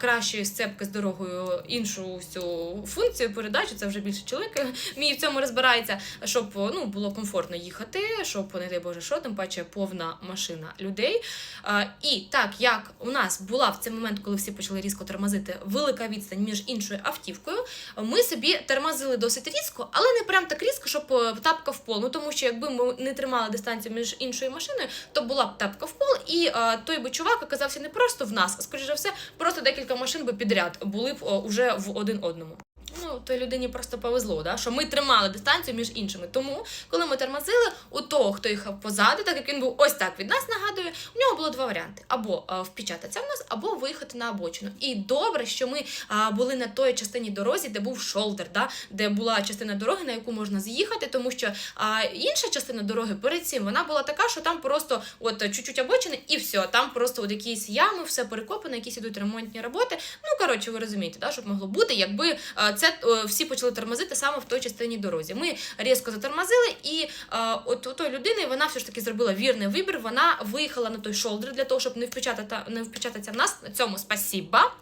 кращої сцепки з дорогою іншу всю функцію передачу. Це вже більше чоловік мій в цьому розбирається, щоб ну було комфортно їхати, щоб не дай Боже, що тим паче повна машина людей. А, і так як у нас була в цей момент, коли всі почали різко тормозити, велика відстань між іншою автівкою, ми собі тормозили досить різко, але не прям так різко, щоб е, тапка в пол. Ну тому що якби ми не тримали дистанцію між іншою машиною, то була б тапка в пол, і е, той би чувак оказався не просто в нас, а скоріше все, просто декілька машин би підряд були б уже в один одному. Ну, людині просто повезло, да? що ми тримали дистанцію між іншими. Тому, коли ми тормозили, у того, хто їхав позаду, так як він був ось так від нас нагадує, у нього було два варіанти: або е, впечататися в нас, або виїхати на обочину. І добре, що ми а, були на той частині дорозі, де був шолдер, да? де була частина дороги, на яку можна з'їхати, тому що а, інша частина дороги перед цим вона була така, що там просто от чуть-чуть обочини, і все, там просто от якісь ями, все перекопано, якісь ідуть ремонтні роботи. Ну коротше, ви розумієте, да, щоб могло бути, якби це всі почали тормозити саме в той частині дорозі. Ми різко затормозили, і е, от у тої людини вона все ж таки зробила вірний вибір. Вона виїхала на той шолдер для того, щоб не впечатати не впечататися в нас. На цьому спасіба.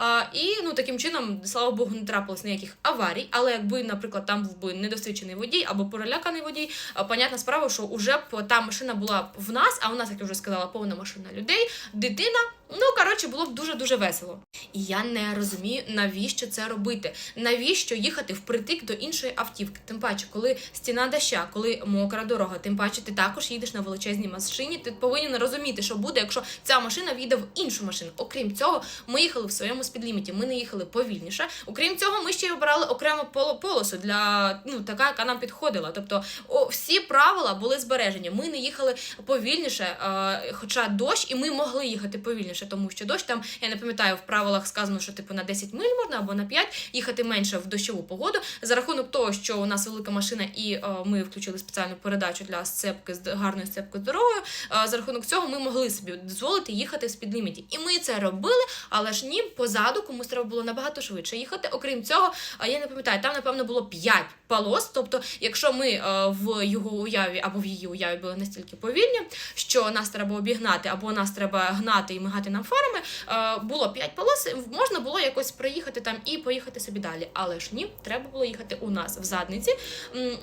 Е, і ну таким чином, слава Богу, не трапилось ніяких аварій. Але якби, наприклад, там був би недосвідчений водій або переляканий водій, е, понятна справа, що уже б та машина була в нас, а у нас, як я вже сказала, повна машина людей, дитина. Ну, коротше, було б дуже-дуже весело. І я не розумію, навіщо це робити. Навіщо їхати впритик до іншої автівки? Тим паче, коли стіна доща, коли мокра дорога, тим паче ти також їдеш на величезній машині. Ти повинен розуміти, що буде, якщо ця машина війде в іншу машину. Окрім цього, ми їхали в своєму спідліміті. Ми не їхали повільніше. Окрім цього, ми ще й обрали окрему поло- полосу для ну така, яка нам підходила. Тобто, о, всі правила були збережені. Ми не їхали повільніше, е, хоча дощ, і ми могли їхати повільніше, тому що дощ там, я не пам'ятаю, в правилах сказано, що типу на 10 миль можна або на 5 їхати менше в дощову погоду. За рахунок того, що у нас велика машина, і е, ми включили спеціальну передачу для сцепки з гарною сцепкою дорогою. е, за рахунок цього ми могли собі дозволити їхати в спідліміті. І ми це робили, але ж ні, позаду комусь треба було набагато швидше їхати. Окрім цього, е, я не пам'ятаю, там напевно було 5 полос. Тобто, якщо ми в його уяві або в її уяві були настільки повільні, що нас треба обігнати, або нас треба гнати і мигати нам фарами, е, було 5 полос, можна було якось приїхати там і поїхати собі далі. Але ж ні, треба було їхати у нас в задниці.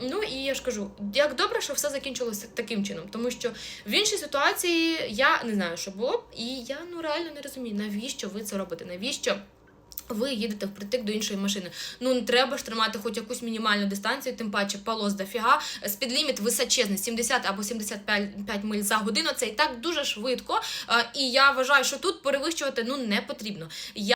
Ну і я ж кажу, як добре, що все закінчилося таким чином, тому що в іншій ситуації я не знаю, що було б, і я ну реально не розумію, навіщо ви це робите, навіщо. Ви їдете впритик до іншої машини. Ну не треба ж тримати хоч якусь мінімальну дистанцію, тим паче полос дофіга. Спідліміт височезний, 70 або 75 миль за годину. Це і так дуже швидко. І я вважаю, що тут перевищувати ну не потрібно.